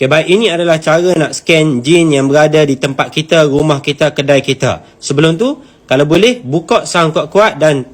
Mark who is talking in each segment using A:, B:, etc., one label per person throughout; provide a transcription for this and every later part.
A: Okay, baik. Ini adalah cara nak scan jin yang berada di tempat kita, rumah kita, kedai kita. Sebelum tu, kalau boleh, buka sound kuat-kuat dan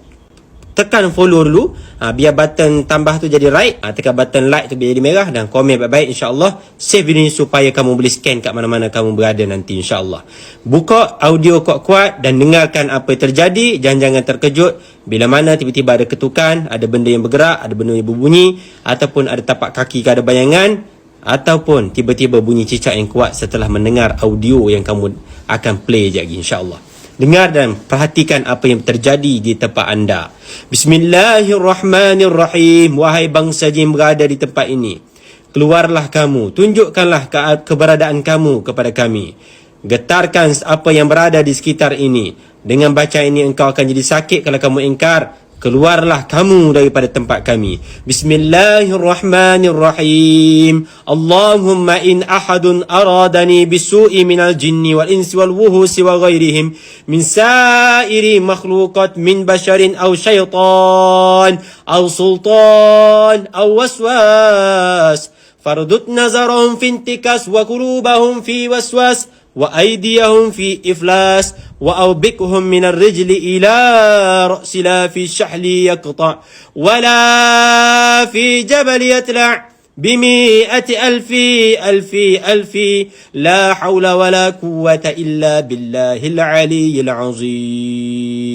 A: tekan follow dulu. Ha, biar button tambah tu jadi right. Ha, tekan button like tu biar jadi merah dan komen baik-baik insyaAllah. Save video ni supaya kamu boleh scan kat mana-mana kamu berada nanti insyaAllah. Buka audio kuat-kuat dan dengarkan apa yang terjadi. Jangan-jangan terkejut. Bila mana tiba-tiba ada ketukan, ada benda yang bergerak, ada benda yang berbunyi. Ataupun ada tapak kaki ke ada bayangan ataupun tiba-tiba bunyi cicak yang kuat setelah mendengar audio yang kamu akan play je lagi insyaAllah. Dengar dan perhatikan apa yang terjadi di tempat anda. Bismillahirrahmanirrahim. Wahai bangsa jin berada di tempat ini. Keluarlah kamu. Tunjukkanlah ke- keberadaan kamu kepada kami. Getarkan apa yang berada di sekitar ini. Dengan baca ini engkau akan jadi sakit kalau kamu ingkar Keluarlah kamu daripada tempat kami. Bismillahirrahmanirrahim. Allahumma in ahadun aradani bisu'i minal jinni wal insi wal wuhusi wa ghairihim min sa'iri makhluqat min basharin aw syaitan aw sultan aw waswas. Fardut nazarahum fi intikas wa kulubahum fi waswas. وأيديهم في إفلاس وأوبكهم من الرجل إلى رأس لا في الشحل يقطع ولا في جبل يتلع بمئة ألف ألف ألف لا حول ولا قوة إلا بالله العلي العظيم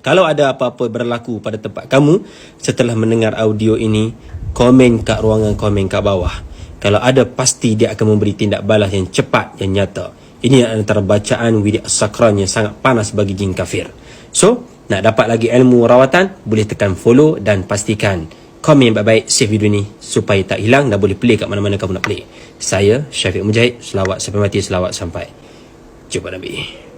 A: Kalau ada apa-apa berlaku pada tempat kamu setelah mendengar audio ini, komen kat ruangan komen kat bawah. Kalau ada pasti dia akan memberi tindak balas yang cepat yang nyata. Ini antara bacaan Widi As-Sakran yang sangat panas bagi jin kafir. So, nak dapat lagi ilmu rawatan, boleh tekan follow dan pastikan komen baik-baik save video ni supaya tak hilang dan boleh play kat mana-mana kamu nak play. Saya Syafiq Mujahid, selawat sampai mati, selawat sampai. Jumpa Nabi.